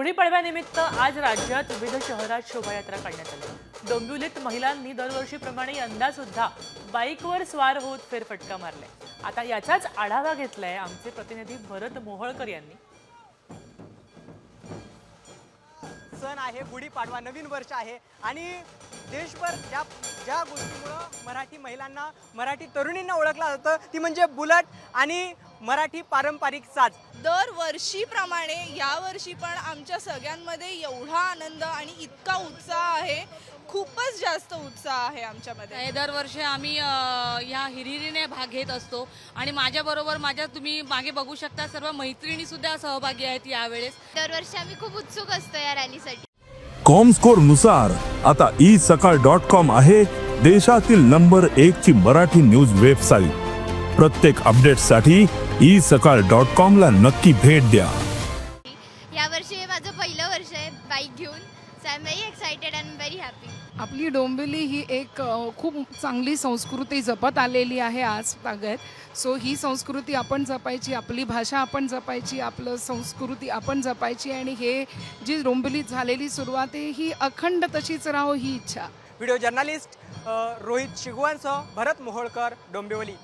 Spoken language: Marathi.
गुढीपाडव्यानिमित्त आज राज्यात विविध शहरात शोभायात्रा काढण्यात आली. डोंबिवलीत महिलांनी दरवर्षीप्रमाणे यंदा सुद्धा बाईकवर स्वार होत फेरफटका मारलाय आता याचाच आढावा घेतलाय आमचे प्रतिनिधी भरत मोहोळकर यांनी. सण आहे गुढीपाडवा नवीन वर्ष आहे आणि देशभर ज्या ज्या गोष्टीमुळं मराठी महिलांना मराठी तरुणींना ओळखलं जातं ती म्हणजे बुलट आणि मराठी पारंपरिक साज. दरवर्षीप्रमाणे यावर्षी पण आमच्या सगळ्यांमध्ये एवढा आनंद आणि इतका उत्साह आहे. खूपच जास्त उत्साह आहे आमच्यामध्ये. हे दरवर्षी आम्ही ह्या हिरिरीने भाग घेत असतो. आणि माझ्याबरोबर माझ्या तुम्ही मागे बघू शकता सर्व मैत्रिणी सुद्धा सहभागी आहेत यावेळेस. दरवर्षी आम्ही खूप उत्सुक असतो या रॅलीसाठी. कॉमस्कोरनुसार आता ई सकाळ डॉट कॉम आहे देशातील नंबर एक ची मराठी न्यूज वेबसाईट. प्रत्येक अपडेटसाठी ई सकाळ डॉट कॉम ला नक्की भेट द्या. यावर्षी हे माझं पहिलं वर्ष आहे बाईक घेऊन so I am very excited and very happy आपली डोंबिवली ही एक अ, खूप चांगली संस्कृती जपत आलेली आहे आज तागत. सो ही संस्कृती आपण जपायची आपली भाषा आपण जपायची आपलं संस्कृती आपण जपायची आणि हे जी डोंबिवलीत झालेली सुरुवात आहे ही अखंड तशीच राहो ही इच्छा. व्हिडिओ जर्नलिस्ट अ, रोहित शिगवानसह भरत मोहोळकर डोंबिवली.